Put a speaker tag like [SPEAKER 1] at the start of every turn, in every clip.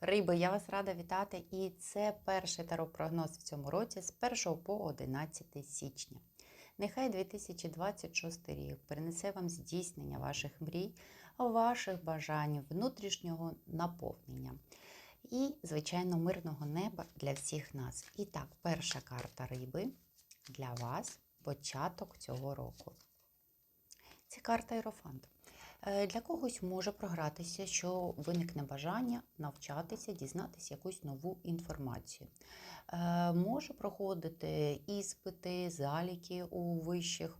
[SPEAKER 1] Риби, я вас рада вітати. І це перший таро-прогноз в цьому році з 1 по 11 січня. Нехай 2026 рік принесе вам здійснення ваших мрій, ваших бажань, внутрішнього наповнення і, звичайно, мирного неба для всіх нас. І так, перша карта риби для вас початок цього року. Це карта Єрофант. Е, Для когось може програтися, що виникне бажання навчатися, дізнатися якусь нову інформацію. Е, Може проходити іспити, заліки у вищих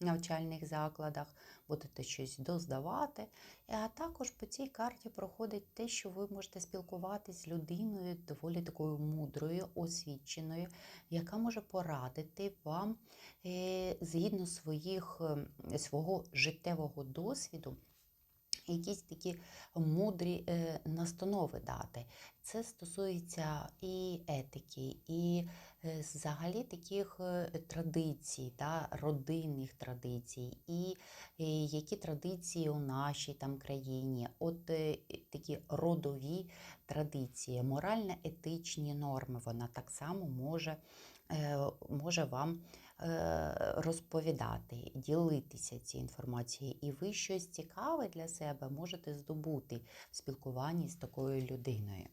[SPEAKER 1] навчальних закладах, будете щось доздавати. А також по цій карті проходить те, що ви можете спілкуватися з людиною доволі такою мудрою, освіченою, яка може порадити вам е, згідно своїх, е, свого життєвого досвіду. Якісь такі мудрі е, настанови дати. Це стосується і етики, і е, взагалі таких е, традицій, да, родинних традицій, і е, які традиції у нашій там країні, от е, такі родові традиції, морально-етичні норми. Вона так само може, е, може вам е, розповідати, ділитися цією інформацією, і ви щось цікаве для себе можете здобути в спілкуванні з такою людиною.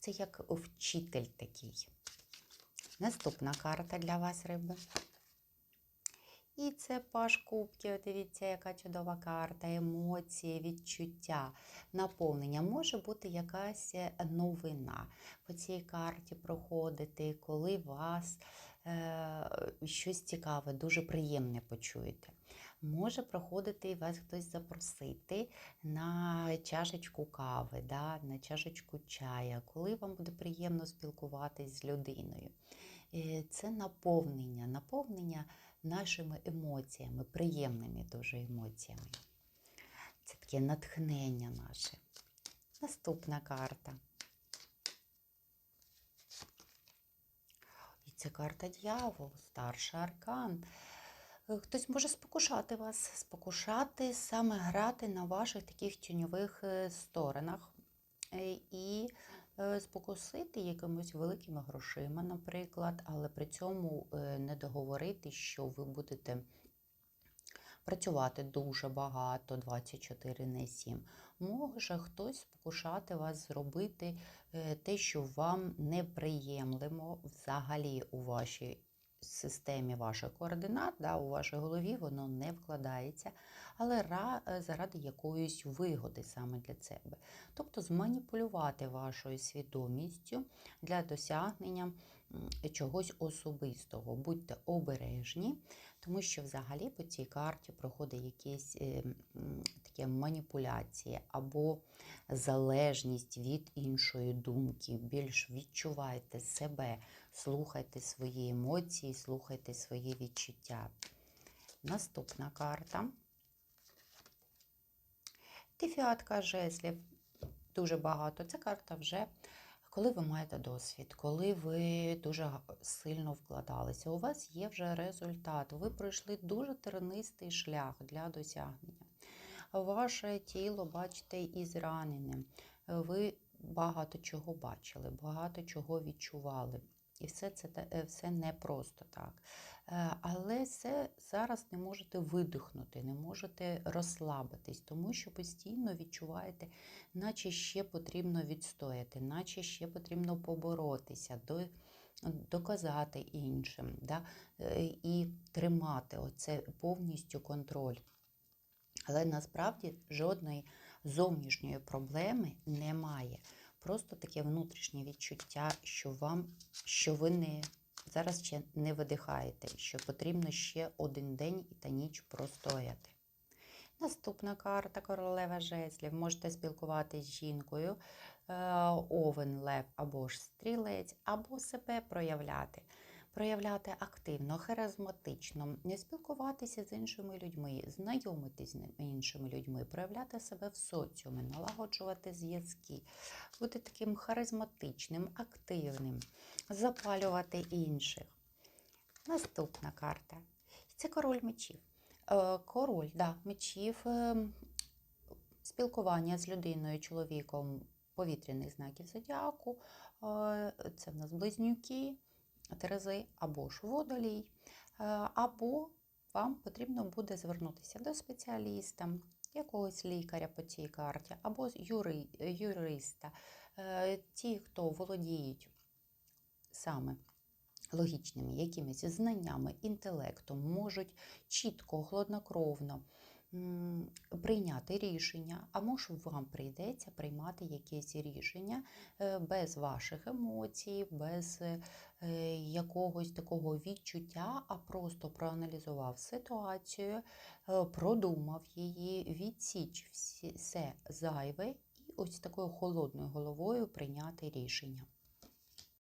[SPEAKER 1] Це як вчитель такий. Наступна карта для вас, риби. І це паш кубків. Дивіться, яка чудова карта, емоції, відчуття, наповнення. Може бути якась новина по цій карті проходити, коли вас е, щось цікаве, дуже приємне почуєте. Може проходити вас хтось запросити на чашечку кави, да, на чашечку чая, коли вам буде приємно спілкуватись з людиною. Е, Це наповнення, наповнення нашими емоціями, приємними дуже емоціями. Це таке натхнення наше. Наступна карта. І це карта дьявол, старший аркан. Е, Хтось може спокушати вас, спокушати, саме грати на ваших таких тіньових е, сторонах. Е, І спокусити якимись великими грошима, наприклад, але при цьому не договорити, що ви будете працювати дуже багато, 24 на 7. Може хтось спокушати вас зробити те, що вам неприємлемо взагалі у вашій системі ваших координат, да, у вашій голові воно не вкладається, але е, заради якоїсь вигоди саме для себе. Тобто зманіпулювати вашою свідомістю для досягнення чогось особистого. Будьте обережні, тому що взагалі по цій карті проходить якісь е, м, маніпуляції або залежність від іншої думки. Більш відчувайте себе, слухайте свої емоції, слухайте свої відчуття. Наступна карта. Дефіатка жезлів. Дуже багато. Це карта вже, коли ви маєте досвід, коли ви дуже сильно вкладалися. У вас є вже результат. Ви пройшли дуже тернистий шлях для досягнення. Ваше тіло, бачите, і зранене. Ви багато чого бачили, багато чого відчували. І все це е, все не просто так. Е, Але це зараз не можете видихнути, не можете розслабитись, тому що постійно відчуваєте, наче ще потрібно відстояти, наче ще потрібно поборотися, доказати іншим да? е, і тримати оце повністю контроль. Але насправді жодної зовнішньої проблеми немає. Просто таке внутрішнє відчуття, що вам, що ви не зараз ще не видихаєте, що потрібно ще один день та ніч простояти. Наступна карта королева жезлів. Можете спілкуватися з жінкою, е, овен, лев або ж стрілець, або себе проявляти. Проявляти активно, харизматично, спілкуватися з іншими людьми, знайомитись з іншими людьми, проявляти себе в соціумі, налагоджувати зв'язки, бути таким харизматичним, активним, запалювати інших. Наступна карта. Це король мечів. Е, Король, да, мечів, е, спілкування з людиною, чоловіком, повітряних знаків зодіаку. Е, Це в нас близнюки, терези або ж водолій, Е, або вам потрібно буде звернутися до спеціаліста, якогось лікаря по цій карті, або юри, юриста. Е, Ті, хто володіють саме логічними якимись знаннями, інтелектом, можуть чітко, хладнокровно прийняти рішення, а може вам прийдеться приймати якесь рішення е, без ваших емоцій, без е, якогось такого відчуття, а просто проаналізував ситуацію, е, продумав її, відсіч все зайве і ось такою холодною головою прийняти рішення.